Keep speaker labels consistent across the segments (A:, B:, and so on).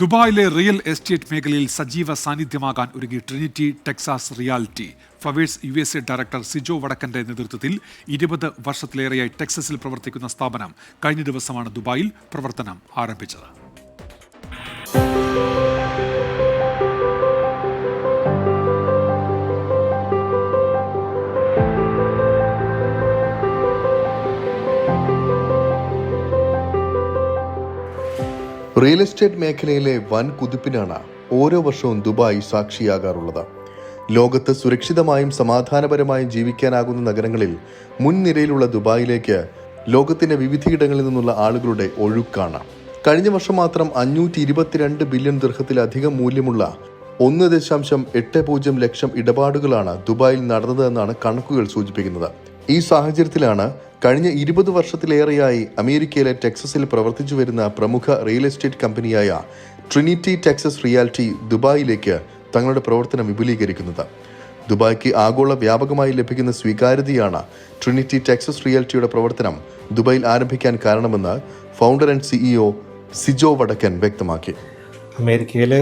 A: ദുബായിലെ real estate മേഖലയിൽ സജീവ സാന്നിധ്യമാകാൻ ഒരുങ്ങി Trinity Texas reality. Flowers U S A director Sijo വടക്കന്റെ നേതൃത്വത്തിൽ ഇരുപത് വർഷത്തിലേറെയായി ടെക്സസിൽ പ്രവർത്തിക്കുന്ന സ്ഥാപനം കഴിഞ്ഞ ദിവസമാണ് ദുബായിൽ പ്രവർത്തനം ആരംഭിച്ചത്.
B: റിയൽ എസ്റ്റേറ്റ് മേഖലയിലെ വൻ കുതിപ്പിനാണ് ഓരോ വർഷവും ദുബായ് സാക്ഷിയാകാറുള്ളത്. ലോകത്ത് സുരക്ഷിതമായും സമാധാനപരമായും ജീവിക്കാനാകുന്ന നഗരങ്ങളിൽ മുൻനിരയിലുള്ള ദുബായിലേക്ക് ലോകത്തിന്റെ വിവിധയിടങ്ങളിൽ നിന്നുള്ള ആളുകളുടെ ഒഴുക്കാണ്. കഴിഞ്ഞ വർഷം മാത്രം അഞ്ഞൂറ്റി ഇരുപത്തിരണ്ട് ബില്യൺ ദീർഘത്തിലധികം മൂല്യമുള്ള ഒന്ന് ദശാംശം എട്ട് പൂജ്യം ലക്ഷം ഇടപാടുകളാണ് ദുബായിൽ നടന്നതെന്നാണ് കണക്കുകൾ സൂചിപ്പിക്കുന്നത്. ഈ സാഹചര്യത്തിലാണ് കഴിഞ്ഞ ഇരുപത് വർഷത്തിലേറെയായി അമേരിക്കയിലെ ടെക്സസിൽ പ്രവർത്തിച്ചു വരുന്ന പ്രമുഖ റിയൽ എസ്റ്റേറ്റ് കമ്പനിയായ ട്രിനിറ്റി ടെക്സസ് റിയാലിറ്റി ദുബായിലേക്ക് തങ്ങളുടെ പ്രവർത്തനം വിപുലീകരിക്കുന്നത്. ദുബായ്ക്ക് ആഗോള വ്യാപകമായി ലഭിക്കുന്ന സ്വീകാര്യതയാണ് ട്രിനിറ്റി ടെക്സസ് റിയാലിറ്റിയുടെ പ്രവർത്തനം ദുബായിൽ ആരംഭിക്കാൻ കാരണമെന്ന് ഫൗണ്ടർ ആൻഡ് സിഇഒ സിജോ വടക്കൻ വ്യക്തമാക്കി.
C: അമേരിക്കയിലെ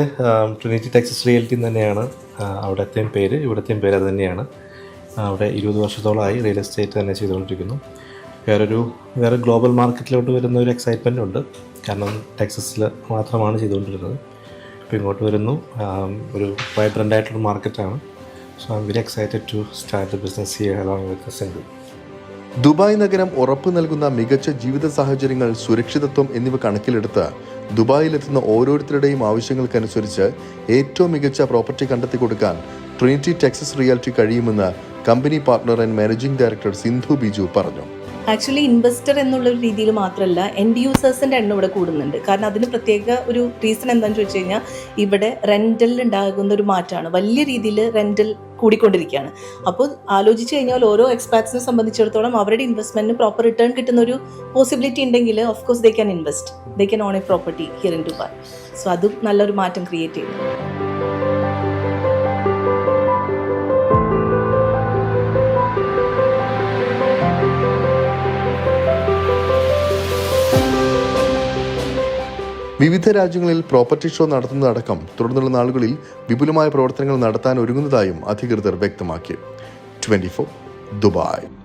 C: ട്രിനിറ്റി ടെക്സസ് റിയാലിറ്റി തന്നെയാണ് അവിടത്തെയും പേര് ഇവിടത്തെയും പേര് അത് തന്നെയാണ്. അവിടെ ഇരുപത് വർഷത്തോളമായി റിയൽ എസ്റ്റേറ്റ് തന്നെ ചെയ്തുകൊണ്ടിരിക്കുന്നു. വേറൊരു വേറെ ഗ്ലോബൽ മാർക്കറ്റിലോട്ട് വരുന്ന ഒരു എക്സൈറ്റ്മെന്റ് ഉണ്ട്. കാരണം ടെക്സസിൽ മാത്രമാണ് ചെയ്തുകൊണ്ടിരുന്നത്. ഇപ്പോൾ ഇങ്ങോട്ട് വരുന്നു. ഒരു വൈബ്രന്റ് ആയിട്ടുള്ള മാർക്കറ്റാണ് so I'm very excited to start the business here along with single
B: Dubai നഗരം ഉറപ്പ് നൽകുന്ന മികച്ച ജീവിത സാഹചര്യങ്ങൾ സുരക്ഷിതത്വം എന്നിവ കണക്കിലെടുത്ത് ദുബായിലെത്തുന്ന ഓരോരുത്തരുടെയും ആവശ്യങ്ങൾക്കനുസരിച്ച് ഏറ്റവും മികച്ച പ്രോപ്പർട്ടി കണ്ടെത്തി കൊടുക്കാൻ ട്രിനിറ്റി ടെക്സസ് റിയാലിറ്റി കഴിയുമെന്ന് company partner and managing director Sindhu Biju പറഞ്ഞു.
D: ആക്ച്വലി ഇൻവെസ്റ്റർ എന്നുള്ള ഒരു രീതിയിൽ മാത്രമല്ല എൻഡ് യൂസേഴ്സിന്റെ എണ്ണം ഇവിടെ കൂടുന്നുണ്ട്. കാരണം അതിന് പ്രത്യേക ഒരു റീസൺ എന്താണെന്ന് ചോദിച്ചു കഴിഞ്ഞാൽ ഇവിടെ റെന്റലിൽ ഉണ്ടാകുന്ന ഒരു മാറ്റമാണ്. വലിയ രീതിയിൽ റെന്റൽ കൂടിക്കൊണ്ടിരിക്കുകയാണ്. അപ്പോൾ ആലോചിച്ച് കഴിഞ്ഞാൽ ഓരോ എക്സ്പാറ്റ്സിനെ സംബന്ധിച്ചിടത്തോളം അവരുടെ ഇൻവെസ്റ്റ്മെന്റിന് പ്രോപ്പർ റിട്ടേൺ കിട്ടുന്ന ഒരു പോസിബിലിറ്റി ഉണ്ടെങ്കിൽ of course they can invest they can own a property here in Dubai so അതും നല്ലൊരു മാറ്റം ക്രിയേറ്റ് ചെയ്യുന്നു.
B: വിവിധ രാജ്യങ്ങളിൽ പ്രോപ്പർട്ടി ഷോ നടത്തുന്നതടക്കം തുടർന്നുള്ള നാളുകളിൽ വിപുലമായ പ്രവർത്തനങ്ങൾ നടത്താൻ ഒരുങ്ങുന്നതായും അധികൃതർ വ്യക്തമാക്കി. Twenty Dubai.